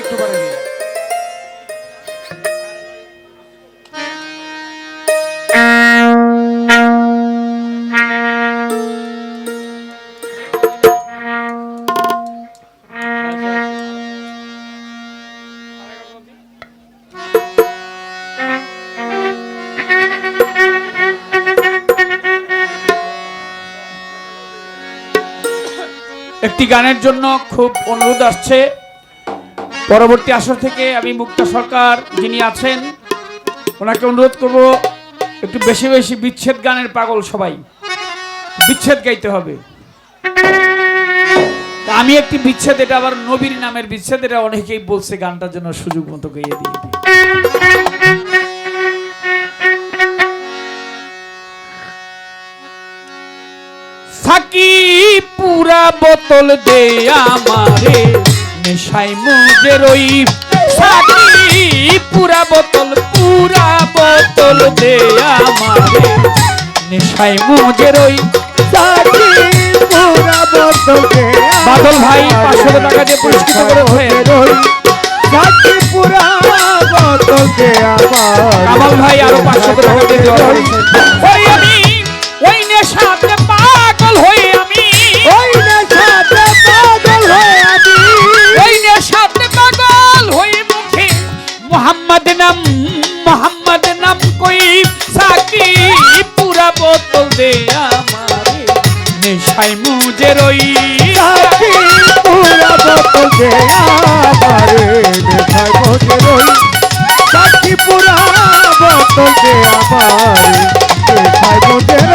একটু দিন। একটি গানের জন্য খুব অনুরোধ আসছে পরবর্তী আসর থেকে আমি মুক্তা সরকার যিনি আছেন, ওনাকে অনুরোধ করব, একটু বেশি বেশি বিচ্ছেদ গানের পাগল সবাই। বিচ্ছেদ গাইতে হবে। আমি একটি বিচ্ছেদ, এটা আবার নবীর নামের বিচ্ছেদ, এটা অনেকেই বলছে গানটার জন্য সুযোগ মতো গাইয়ে দিয়ে। সাকি পুরা বোতল দে আমারে। নেশাই মুজে রই। সাকি পুরা বোতল পুরা বোতল দে আমারে। নেশাই মুজে রই। সাথী পুরা বদলকে বাদল ভাই পাঁচশো টাকা দিয়ে পুরস্কৃত করেছেন সাথী পুরা বদলকে আমার। কামাল ভাই আরও পাঁচশো টাকা দিয়ে দেওয়া ওই আমি ওই নেশাতে পুরা আমারে নেশায় বসে রই সাথী পুরা বদলকে আমারে নেশায় বসে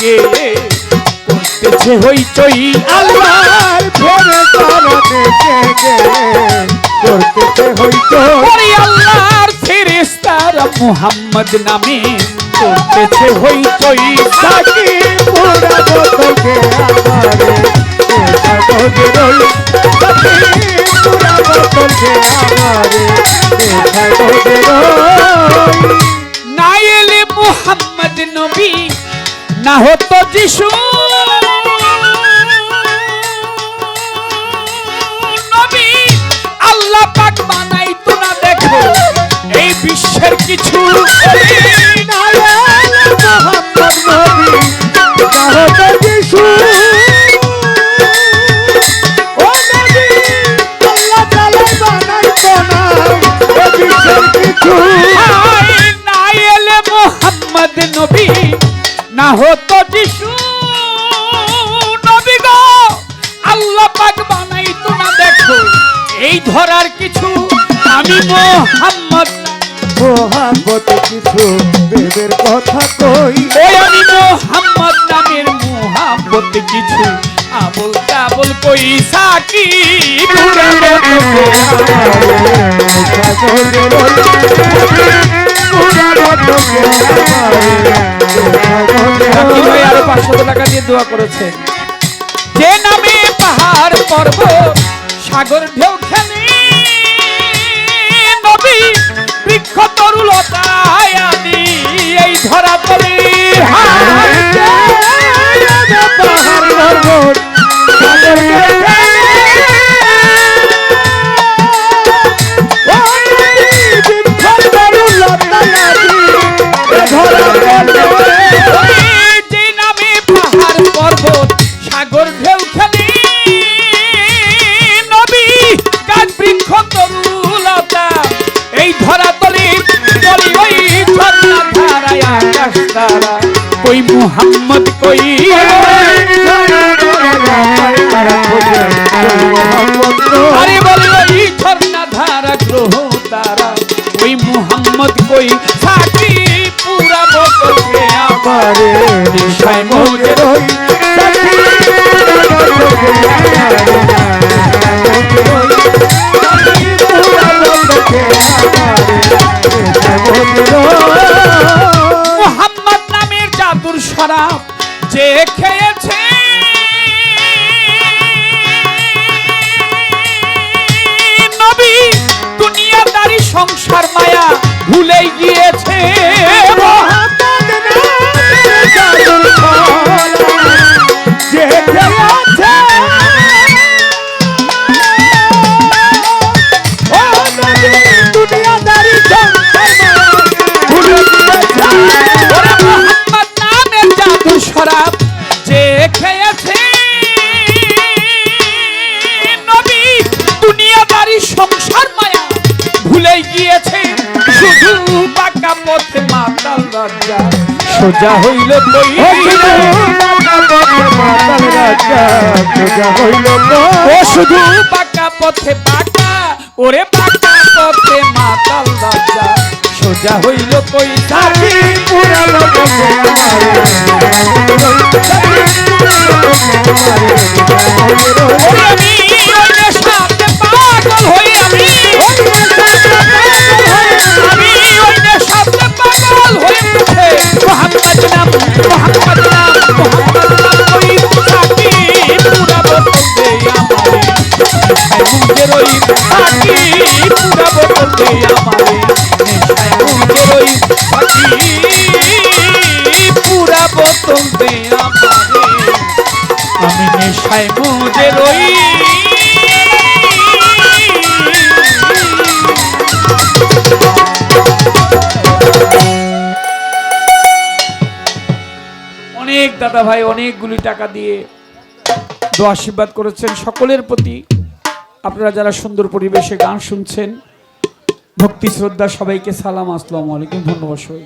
গেলে করতেছে হইচই আল্লাহর ফেরেশতারা দেখে গেলে করতেছে হইচই। আল্লাহর ফেরেশতারা মুহাম্মদ নামে করতেছে হইচই সাকি না এলে মুহাম্মদ নবী না হতো যিশু। নবী আল্লাহ পাক বানাই কিছু নারায়ণ হতো যিশু নবী গো আল্লাহ পাক বানাই তো না দেখো। এই ধরার কিছু আমি মোহাম্মদ মোহাম্মদ কিছু দেবের কথা কই আমি মোহাম্মদ নামের মোহাম্মদ কিছু আবল তাবুল কই সাকি? আরও পাঁচশো টাকা দিয়ে দোয়া করেছে। যে নামে পাহাড় পর্বত মুহাম্মদ কই? আরে বলল এই ঝর্ণা ধারা গ্রহ তারা। ওই মোহাম্মদ কই? সাকি পুরা বকতে আমার খেয়েছে নবী দুনিয়াদারি সংসার মায়া ভুলে গিয়েছে। গিয়েছে? শুধু পাকা পথে মাতাল রাজা। সোজা হইল ও শুধু পাকা পথে পাকা ওরে পাকা পথে মাতাল রাজা। সোজা হইল কই থাকি অনেক দাদা ভাই, অনেকগুলি টাকা দিয়ে দোয়া আশীর্বাদ করেছেন। সকলের প্রতি আপনারা যারা সুন্দর পরিবেশে গান শুনছেন ভক্তি শ্রদ্ধা সবাইকে সালাম আসসালামু আলাইকুম ধন্যবাদ সবাই